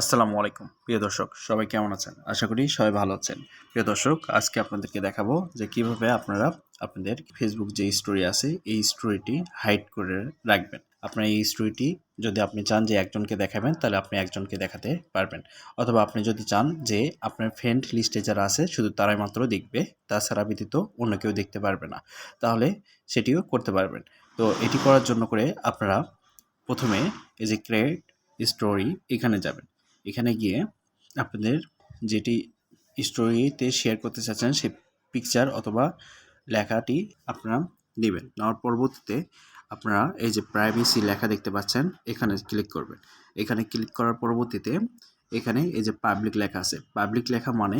আসসালামু আলাইকুম। প্রিয় দর্শক, সবাই কেমন আছেন? আশা করি সবাই ভালো আছেন। প্রিয় দর্শক, আজকে আপনাদেরকে দেখাবো যে কীভাবে আপনারা আপনাদের ফেসবুক যে স্টোরি আছে, এই স্টোরিটি হাইড করে রাখবেন। আপনার এই স্টোরিটি যদি আপনি চান যে একজনকে দেখাবেন, তাহলে আপনি একজনকে দেখাতে পারবেন। অথবা আপনি যদি চান যে আপনার ফ্রেন্ড লিস্টে যারা আছে, শুধু তারাই মাত্র দেখবে, তাছাড়া ব্যতীত অন্য কেউ দেখতে পারবে না। তাহলে সেটিও করতে পারবেন। তো এটি করার জন্য করে আপনারা প্রথমে এই যে ক্রিয়েট স্টোরি এখানে যাবেন। এখানে গিয়ে আপনাদের যেটি স্টোরিতে শেয়ার করতে চাচ্ছেন সেই পিকচার অথবা লেখাটি আপনারা নেবেন। নেওয়ার পরবর্তীতে আপনারা এই যে প্রাইভেসি লেখা দেখতে পাচ্ছেন, এখানে ক্লিক করবেন। এখানে ক্লিক করার পরবর্তীতে এখানে এই যে পাবলিক লেখা আছে। পাবলিক লেখা মানে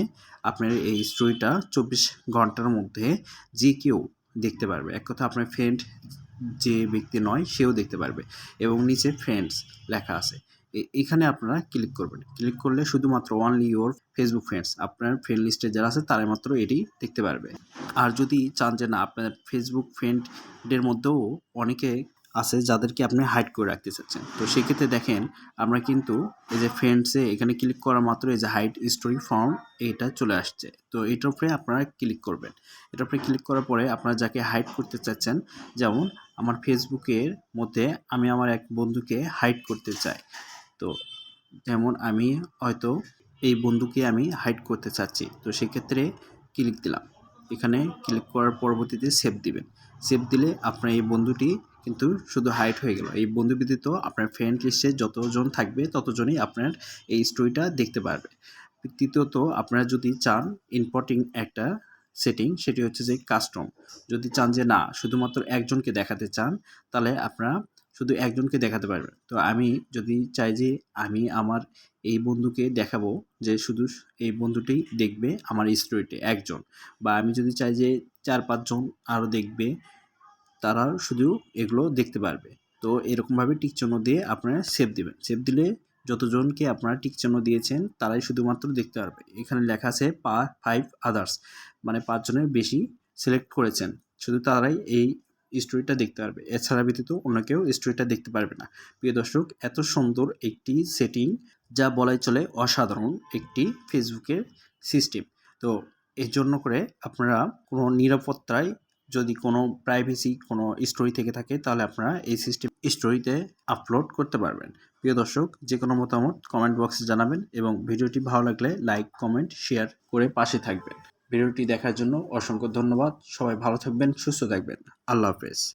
আপনার এই স্টোরিটা চব্বিশ ঘণ্টার মধ্যে যে কেউ দেখতে পারবে। এক কথা আপনার ফ্রেন্ড যে ব্যক্তি নয়, সেও দেখতে পারবে এবং নিচে ফ্রেন্ডস লেখা আছে। এখানে আপনারা ক্লিক করবেন। ক্লিক করলে শুধুমাত্র অনলি ইওর ফেসবুক ফ্রেন্ডস আপনার ফ্রেন্ড লিস্টে যারা আছে তারাই মাত্র এটি দেখতে পারবে। আর যদি চান যে না, আপনার ফেসবুক ফ্রেন্ডের মধ্যেও অনেকে আছে যাদেরকে আপনি হাইড করে রাখতে চাচ্ছেন। তো সেক্ষেত্রে দেখেন, আমরা কিন্তু এই যে ফ্রেন্ডসে এখানে ক্লিক করা মাত্র এই যে হাইড স্টোরি ফর্ম এটা চলে আসছে। তো এটার উপরে আপনারা ক্লিক করবেন। এটার উপরে ক্লিক করার পরে আপনারা যাকে হাইড করতে চাচ্ছেন, যেমন, আমার ফেসবুকের মধ্যে আমি আমার এক বন্ধুকে হাইড করতে চাই। তো যেমন আমি হয়তো এই বন্ধুকে আমি হাইড করতে চাচ্ছি, তো সেক্ষেত্রে ক্লিক দিলাম। এখানে ক্লিক করার পরবর্তীতে সেভ দিবেন। সেভ দিলে আপনার এই বন্ধুটি কিন্তু শুধু হাইড হয়ে গেল। এই বন্ধু ব্যতীত আপনার ফ্রেন্ড লিস্টে যতজন থাকবে, ততজনই আপনার এই স্টোরিটা দেখতে পারবে। তৃতীয়ত, আপনারা যদি চান ইম্পর্টিং একটা সেটিং সেটি হচ্ছে যে কাস্টম যদি চান যে না, শুধুমাত্র একজনকে দেখাতে চান, তাহলে আপনারা শুধু একজনকে দেখাতে পারবে। তো আমি যদি চাই যে আমি আমার এই বন্ধুকে দেখাবো যে শুধু এই বন্ধুটি দেখবে আমার স্টোরিতে একজন বা আমি যদি চাই যে চার পাঁচজন আরও দেখবে, তারা শুধু এগুলো দেখতে পারবে। তো এরকমভাবে টিক চিহ্ন দিয়ে আপনারা সেভ দেবেন। সেভ দিলে যতজনকে আপনারা টিক চিহ্ন দিয়েছেন, তারাই শুধুমাত্র দেখতে পারবে। এখানে লেখা আছে পা ফাইভ আদার্স মানে পাঁচজনের বেশি সিলেক্ট করেছেন। শুধু তারাই এই স্টোরিটা দেখতে পারবে। এছাড়া ব্যতীত অন্য কেউ স্টোরিটা দেখতে পারবে না। প্রিয় দর্শক, এত সুন্দর একটি সেটিং যা বলাই চলে অসাধারণ একটি ফেসবুকের সিস্টেম তো এর জন্য করে আপনারা কোনো নিরাপত্তায় যদি কোনো প্রাইভেসি কোনো স্টোরি থেকে থাকে, তাহলে আপনারা এই সিস্টেম স্টোরিতে আপলোড করতে পারবেন। প্রিয় দর্শক যে কোনো মতামত কমেন্ট বক্সে জানাবেন এবং ভিডিওটি ভালো লাগলে লাইক কমেন্ট শেয়ার করে পাশে থাকবেন। ভিডিওটি দেখার জন্য অসংখ্য ধন্যবাদ। সবাই ভালো থাকবেন সুস্থ থাকবেন। আল্লাহ হাফেজ।